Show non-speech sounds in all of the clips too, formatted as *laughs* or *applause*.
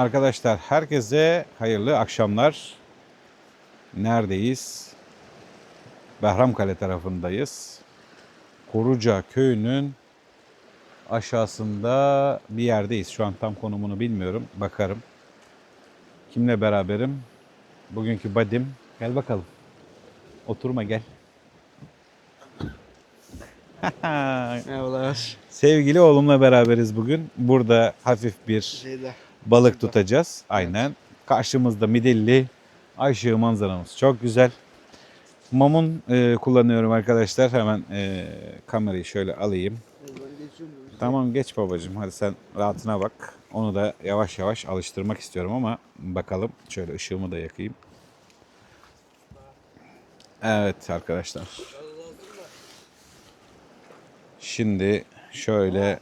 Arkadaşlar herkese hayırlı akşamlar. Neredeyiz? Behramkale tarafındayız. Koruca köyünün aşağısında bir yerdeyiz. Şu an tam konumunu bilmiyorum. Bakarım. Kimle beraberim? Bugünkü badim. Gel bakalım. Oturma gel. *laughs* Merhabalar. Sevgili oğlumla beraberiz bugün. Burada hafif bir Şeyde. Balık tutacağız. Aynen. Karşımızda midilli Ayşığı manzaramız çok güzel. Mamun e, kullanıyorum arkadaşlar. Hemen e, kamerayı şöyle alayım. Tamam geç babacığım. Hadi sen rahatına bak. Onu da yavaş yavaş alıştırmak istiyorum ama bakalım. Şöyle ışığımı da yakayım. Evet arkadaşlar. Şimdi şöyle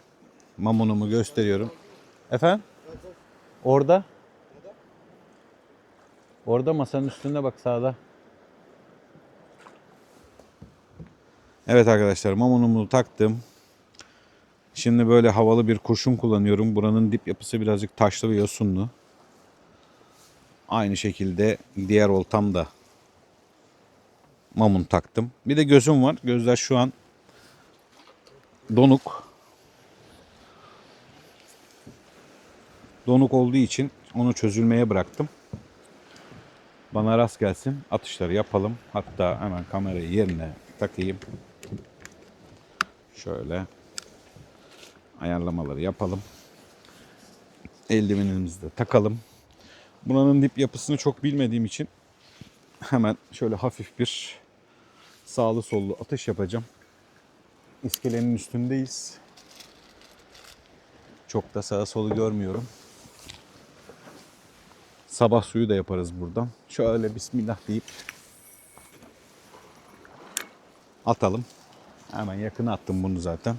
mamunumu gösteriyorum. Efendim? Orada. Orada masanın üstünde bak sağda. Evet arkadaşlar mamunumu taktım. Şimdi böyle havalı bir kurşun kullanıyorum. Buranın dip yapısı birazcık taşlı ve yosunlu. Aynı şekilde diğer oltamda mamun taktım. Bir de gözüm var. Gözler şu an donuk. Donuk olduğu için onu çözülmeye bıraktım. Bana rast gelsin. Atışları yapalım. Hatta hemen kamerayı yerine takayım. Şöyle ayarlamaları yapalım. Eldivenimizi de takalım. Buranın dip yapısını çok bilmediğim için hemen şöyle hafif bir sağlı sollu atış yapacağım. İskelenin üstündeyiz. Çok da sağa solu görmüyorum. Sabah suyu da yaparız buradan. Şöyle bismillah deyip atalım. Hemen yakına attım bunu zaten.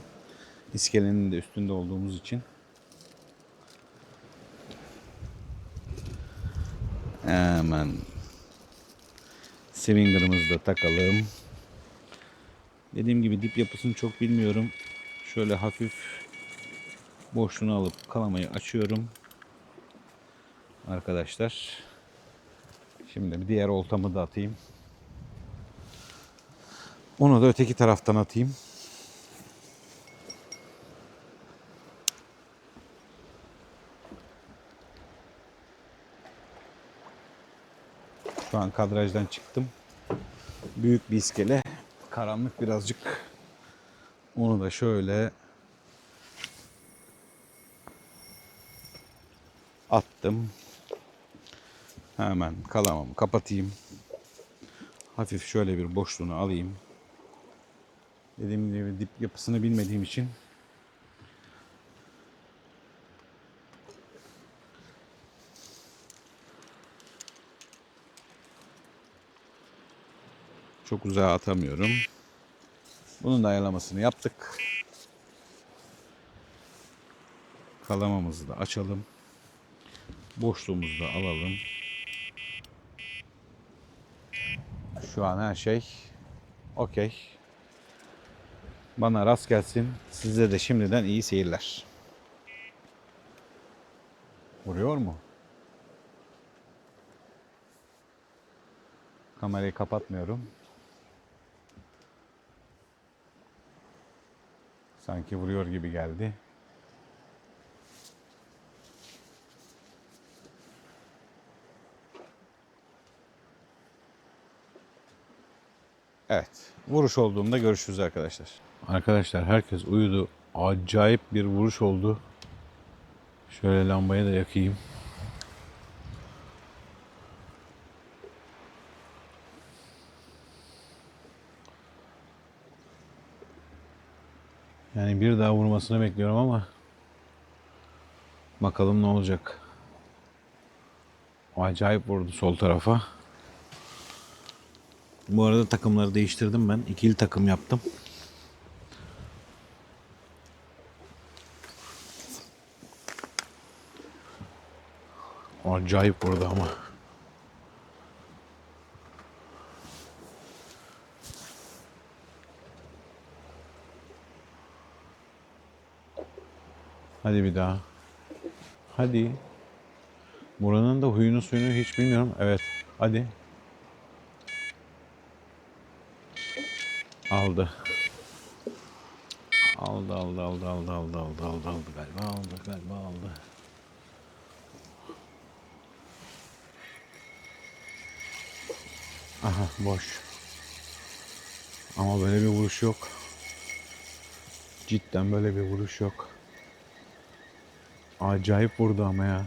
İskelenin de üstünde olduğumuz için. Hemen swinger'ımızı da takalım. Dediğim gibi dip yapısını çok bilmiyorum. Şöyle hafif boşluğunu alıp kalamayı açıyorum. Arkadaşlar. Şimdi bir diğer oltamı da atayım. Onu da öteki taraftan atayım. Şu an kadrajdan çıktım. Büyük bir iskele. Karanlık birazcık. Onu da şöyle attım. Hemen kalamamı kapatayım. Hafif şöyle bir boşluğunu alayım. Dediğim gibi dip yapısını bilmediğim için çok uzağa atamıyorum. Bunun da ayarlamasını yaptık. Kalamamızı da açalım. Boşluğumuzu da alalım. Şu an her şey okey. Bana rast gelsin. Size de şimdiden iyi seyirler. Vuruyor mu? Kamerayı kapatmıyorum. Sanki vuruyor gibi geldi. Evet. Vuruş olduğunda görüşürüz arkadaşlar. Arkadaşlar herkes uyudu. Acayip bir vuruş oldu. Şöyle lambayı da yakayım. Yani bir daha vurmasını bekliyorum ama bakalım ne olacak. Acayip vurdu sol tarafa. Bu arada takımları değiştirdim ben. İkili takım yaptım. Acayip vurdu ama. Hadi bir daha. Hadi. Buranın da huyunu suyunu hiç bilmiyorum. Evet. Hadi. Aldı. Aldı aldı aldı aldı aldı aldı aldı aldı galiba aldı galiba aldı. Aha boş. Ama böyle bir vuruş yok. Cidden böyle bir vuruş yok. Acayip vurdu ama ya.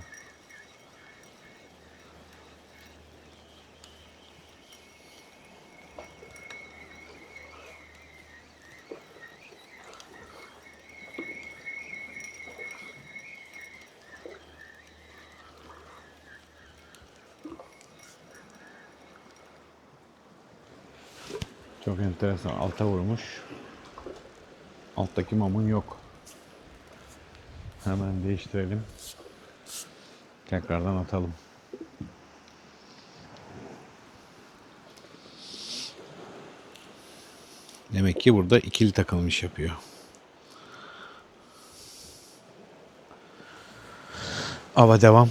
Çok enteresan. Alta vurmuş. Alttaki mamun yok. Hemen değiştirelim. Tekrardan atalım. Demek ki burada ikili takılmış yapıyor. Ava devam.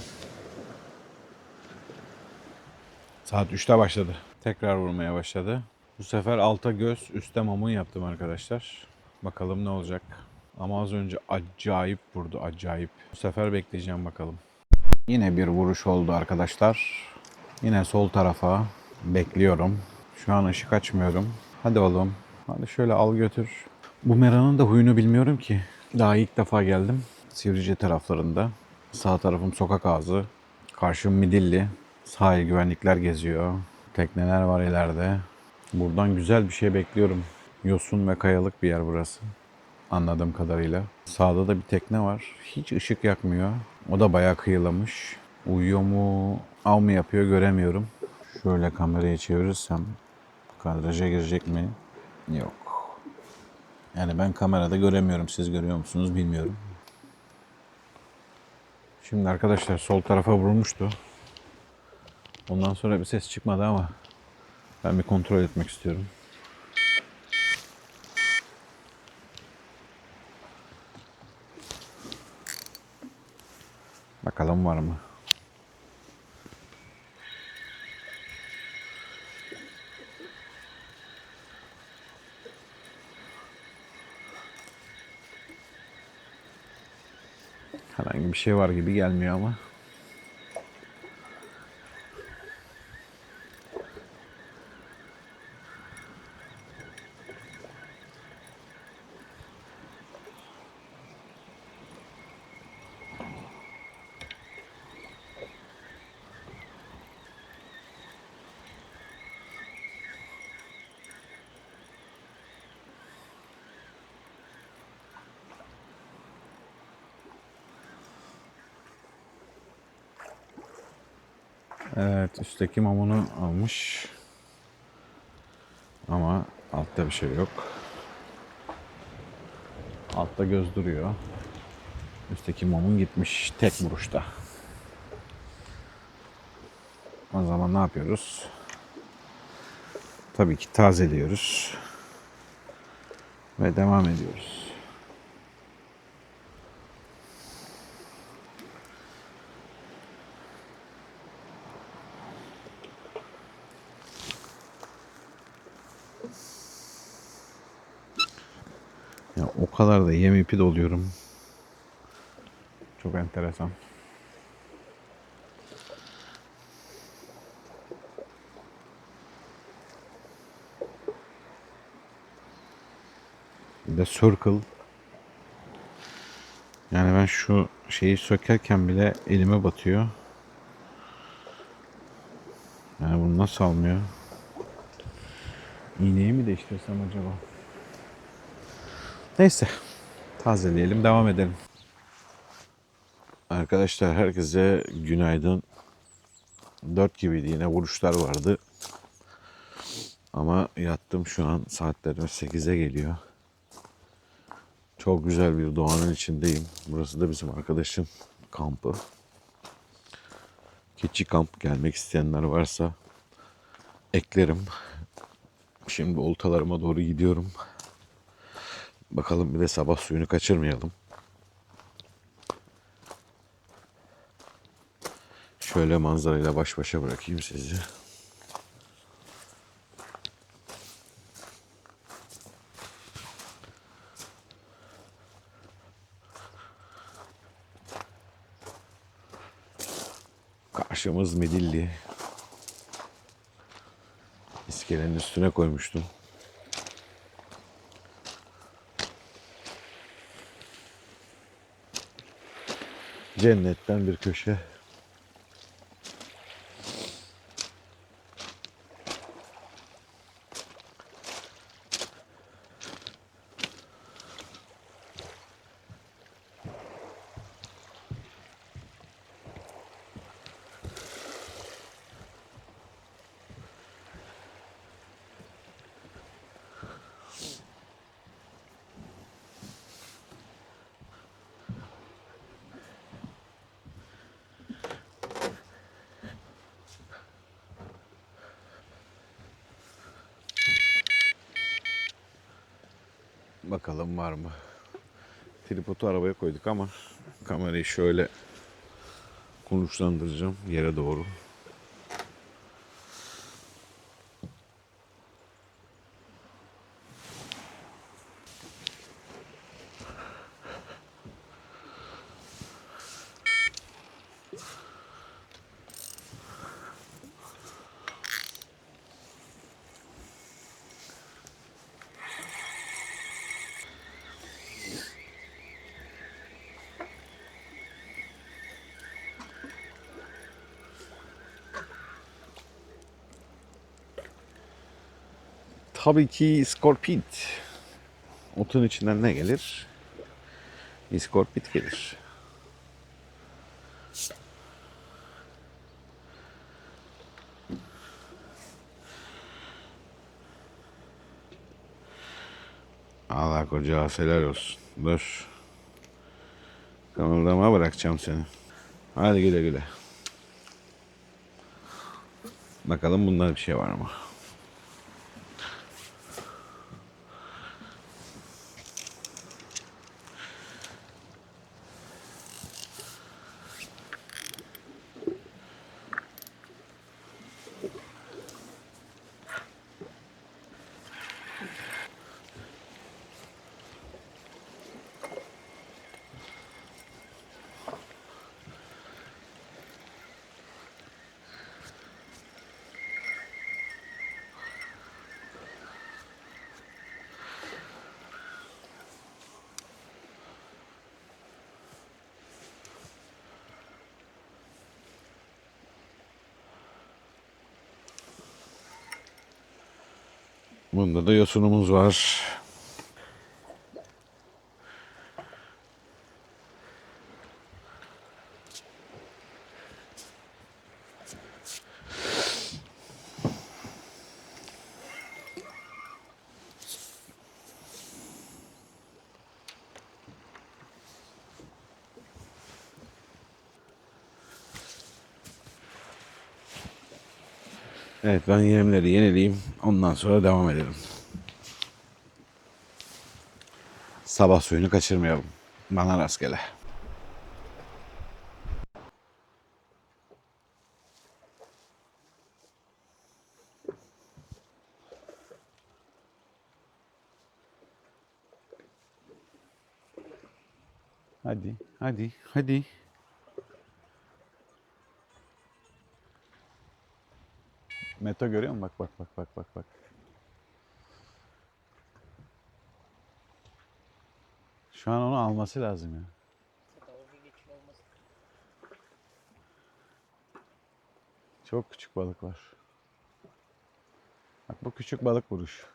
Saat 3'te başladı. Tekrar vurmaya başladı. Bu sefer alta göz, üstte mamun yaptım arkadaşlar. Bakalım ne olacak. Ama az önce acayip vurdu, acayip. Bu sefer bekleyeceğim bakalım. Yine bir vuruş oldu arkadaşlar. Yine sol tarafa bekliyorum. Şu an ışık açmıyorum. Hadi oğlum. Hadi şöyle al götür. Bu meranın da huyunu bilmiyorum ki. Daha ilk defa geldim. Sivrice taraflarında. Sağ tarafım sokak ağzı. Karşım Midilli. Sahil güvenlikler geziyor. Tekneler var ileride. Buradan güzel bir şey bekliyorum. Yosun ve kayalık bir yer burası. Anladığım kadarıyla. Sağda da bir tekne var. Hiç ışık yakmıyor. O da bayağı kıyılamış. Uyuyor mu, av mı yapıyor göremiyorum. Şöyle kamerayı çevirirsem kadraja girecek mi? Yok. Yani ben kamerada göremiyorum. Siz görüyor musunuz bilmiyorum. Şimdi arkadaşlar sol tarafa vurmuştu. Ondan sonra bir ses çıkmadı ama ben bir kontrol etmek istiyorum. Bakalım var mı? Herhangi bir şey var gibi gelmiyor ama. Evet üstteki mamunu almış. Ama altta bir şey yok. Altta göz duruyor. Üstteki mamun gitmiş tek vuruşta. O zaman ne yapıyoruz? Tabii ki tazeliyoruz. Ve devam ediyoruz. Ya o kadar da yem ipi doluyorum. Çok enteresan. Bir de circle. Yani ben şu şeyi sökerken bile elime batıyor. Yani bunu nasıl almıyor? İğneyi mi değiştirsem acaba? Neyse. Tazeleyelim, devam edelim. Arkadaşlar herkese günaydın. 4 gibiydi yine vuruşlar vardı. Ama yattım şu an saatlerimiz 8'e geliyor. Çok güzel bir doğanın içindeyim. Burası da bizim arkadaşın kampı. Keçi kamp gelmek isteyenler varsa eklerim. Şimdi oltalarıma doğru gidiyorum. Bakalım bir de sabah suyunu kaçırmayalım. Şöyle manzarayla baş başa bırakayım sizi. Karşımız Midilli. İskelenin üstüne koymuştum. Cennetten bir köşe. Bakalım var mı? Tripodu arabaya koyduk ama kamerayı şöyle konuşlandıracağım yere doğru. Tabii ki iskorpit. Otun içinden ne gelir? İskorpit gelir. Allah koca helal olsun. Dur. Kımıldama bırakacağım seni. Hadi güle güle. Bakalım bunda bir şey var mı? Bunda da yosunumuz var. Evet ben yemleri yenileyim. Ondan sonra devam edelim. Sabah suyunu kaçırmayalım. Bana rastgele. Hadi, hadi, hadi. Meto görüyor musun? Bak bak bak bak bak bak. Şu an onu alması lazım ya. Çok küçük balık var. Bak bu küçük balık vuruş.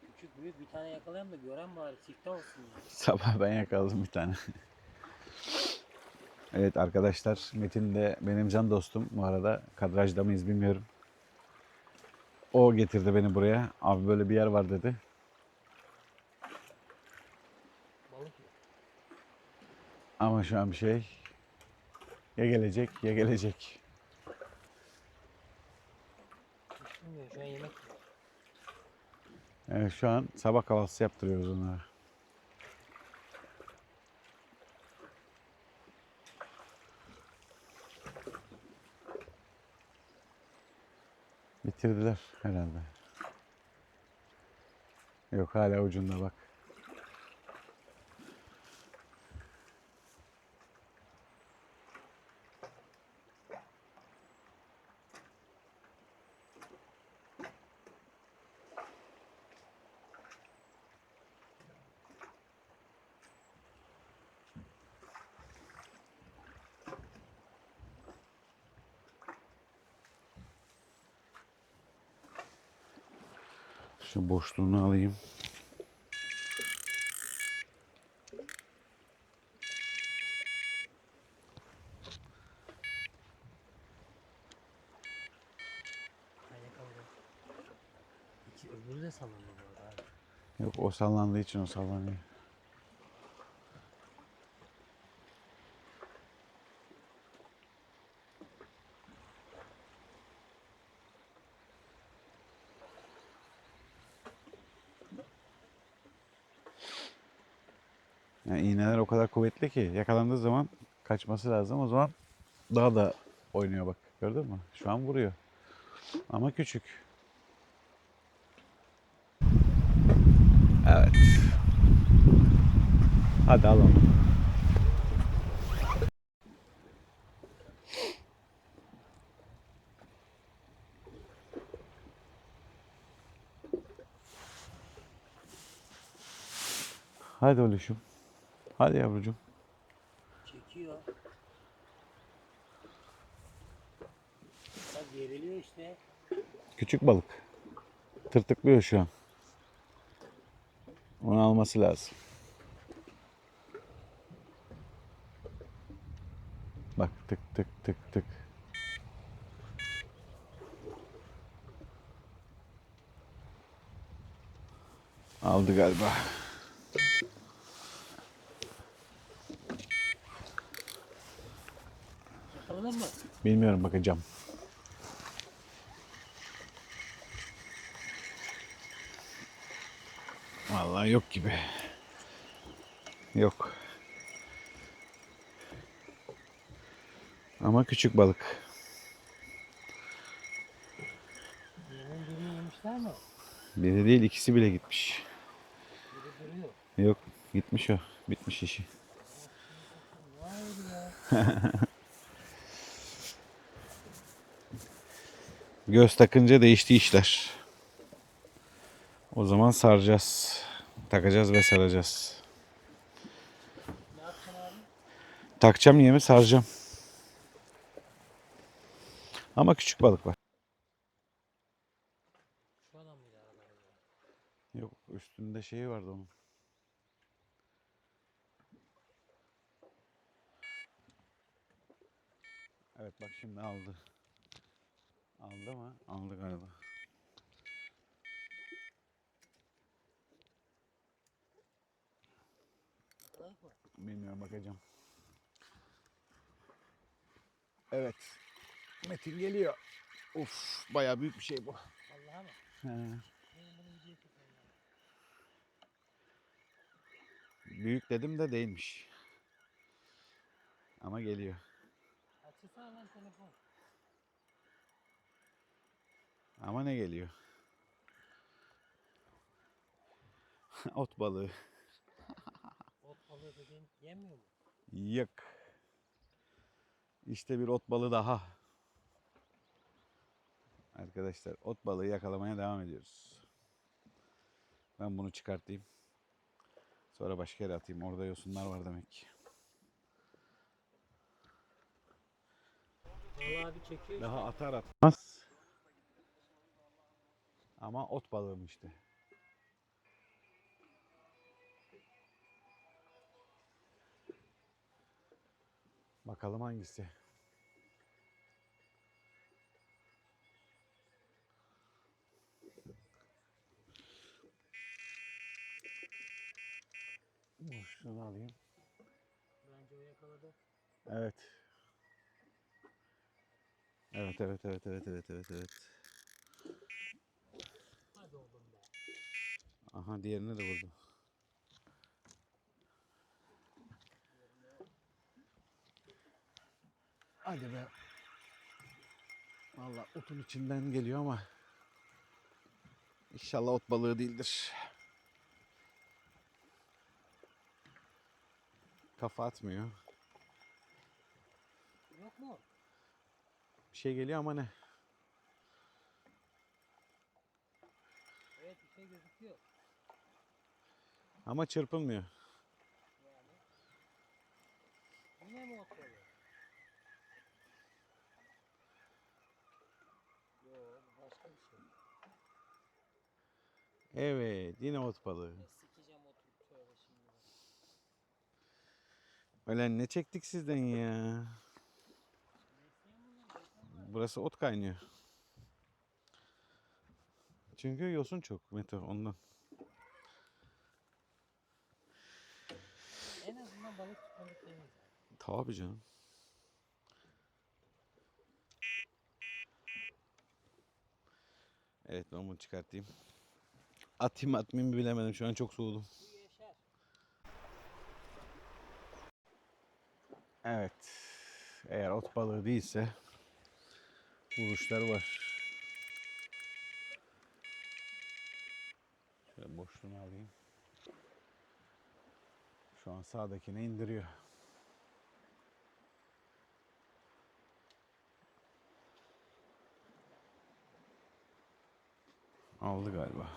Küçük büyük bir tane yakalayalım da gören bari çifte olsun ya. *laughs* Sabah ben yakaladım bir tane. *laughs* evet arkadaşlar Metin de benim can dostum. Bu arada kadrajda mıyız bilmiyorum. O getirdi beni buraya. Abi böyle bir yer var dedi. Ama şu an bir şey ya gelecek ya gelecek. Bilmiyorum şu an yemek. Evet şu an sabah kahvaltısı yaptırıyoruz onlara. Bitirdiler herhalde. Yok hala ucunda bak. Şu boşluğunu alayım. Yok o sallandığı için o sallanıyor. Yani iğneler o kadar kuvvetli ki yakalandığı zaman kaçması lazım. O zaman daha da oynuyor bak. Gördün mü? Şu an vuruyor. Ama küçük. Evet. Hadi al onu. Hadi oluşum. Hadi yavrucuğum. Çekiyor. Bak geriliyor işte. Küçük balık. Tırtıklıyor şu an. Onu alması lazım. Bak tık tık tık tık. Aldı galiba. Yakaladın mı? Bilmiyorum bakacağım. Vallahi yok gibi. Yok. Ama küçük balık. Biri değil ikisi bile gitmiş. Yok gitmiş o. Bitmiş işi. *laughs* Vay be. Göz takınca değişti işler. O zaman saracağız. Takacağız ve saracağız. Takacağım yemi saracağım. Ama küçük balık var. Yok üstünde şeyi vardı onun. Evet bak şimdi aldı. Aldı mı? Aldı galiba. Bilmiyorum bakacağım. Evet. Metin geliyor. Uf bayağı büyük bir şey bu. Vallahi mı? He. Büyük dedim de değilmiş. Ama geliyor. Açılsana lan telefon. Ama ne geliyor? *laughs* Ot balığı. Ot balığı dediğin yemiyor mu? Yok. İşte bir ot balığı daha. Arkadaşlar ot balığı yakalamaya devam ediyoruz. Ben bunu çıkartayım. Sonra başka yere atayım. Orada yosunlar var demek ki. Vallahi abi çekiyor. Daha atar atmaz. Ama ot balığım işte. Bakalım hangisi. Şunu alayım. Bence o yakaladı. Evet. Evet evet evet evet evet evet evet. Hadi oğlum be. Aha diğerini de vurdu. Hadi be. Vallahi otun içinden geliyor ama inşallah ot balığı değildir. Kafa atmıyor. Yok mu? Bir şey geliyor ama ne? Evet bir şey gözüküyor. Ama çırpınmıyor. Yine mi oturuyor? Yok başka bir şey. Evet yine ot balığı. Ne sikeceğim oturup şöyle şimdi. Öyle ne çektik sizden ya? Burası ot kaynıyor. Çünkü yosun çok Mete ondan. Azından balık tutmadık temiz. Tabii canım. Evet ben bunu çıkartayım. Atayım atmayayım bilemedim şu an çok soğudum. Evet. Eğer ot balığı değilse vuruşlar var. Şöyle boşluğunu alayım. Şu an sağdakine indiriyor. Aldı galiba.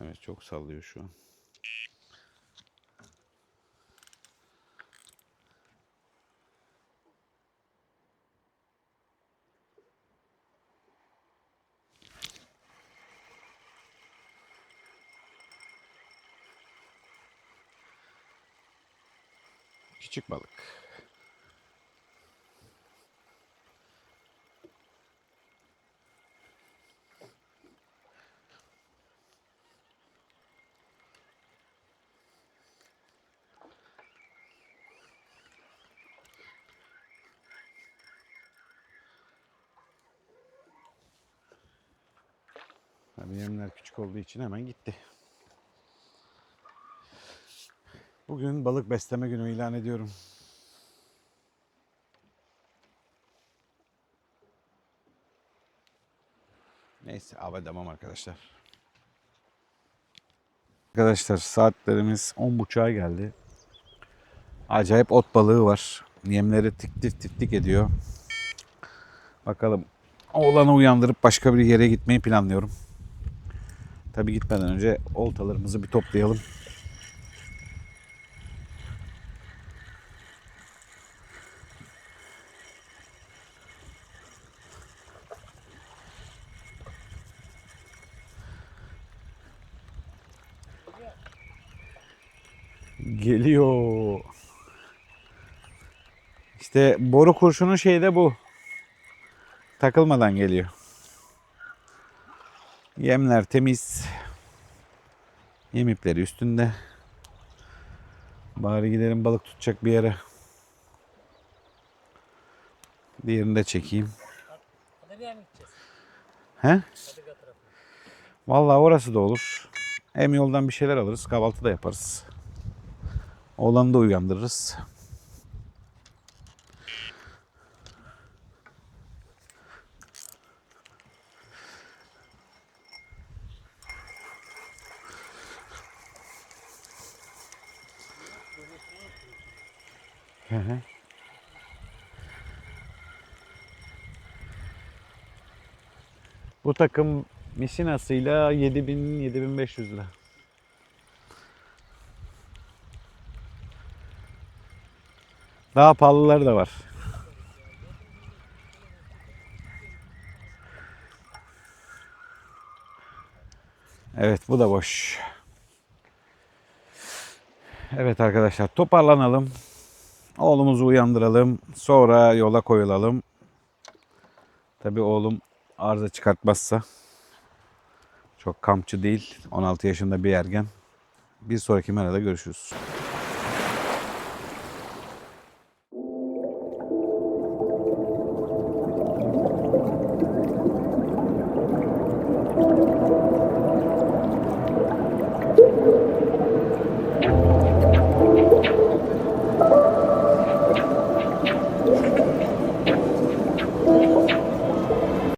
Evet çok sallıyor şu an. Küçük balık. Yemler küçük olduğu için hemen gitti. Bugün balık besleme günü ilan ediyorum. Neyse av edemem arkadaşlar. Arkadaşlar saatlerimiz 10.30'a geldi. Acayip ot balığı var. Yemleri tik tik tik tik ediyor. Bakalım oğlanı uyandırıp başka bir yere gitmeyi planlıyorum. Tabi gitmeden önce oltalarımızı bir toplayalım. Geliyor. İşte boru kurşunun şeyi de bu. Takılmadan geliyor. Yemler temiz. Yem ipleri üstünde. Bari gidelim balık tutacak bir yere. Diğerini de çekeyim. He? Vallahi orası da olur. Hem yoldan bir şeyler alırız. Kahvaltı da yaparız. Oğlanı da uyandırırız. Bu takım misinasıyla 7000 7500 lira. Daha pahalıları da var. Evet bu da boş. Evet arkadaşlar toparlanalım. Oğlumuzu uyandıralım. Sonra yola koyulalım. Tabii oğlum arıza çıkartmazsa çok kampçı değil. 16 yaşında bir ergen. Bir sonraki merada görüşürüz.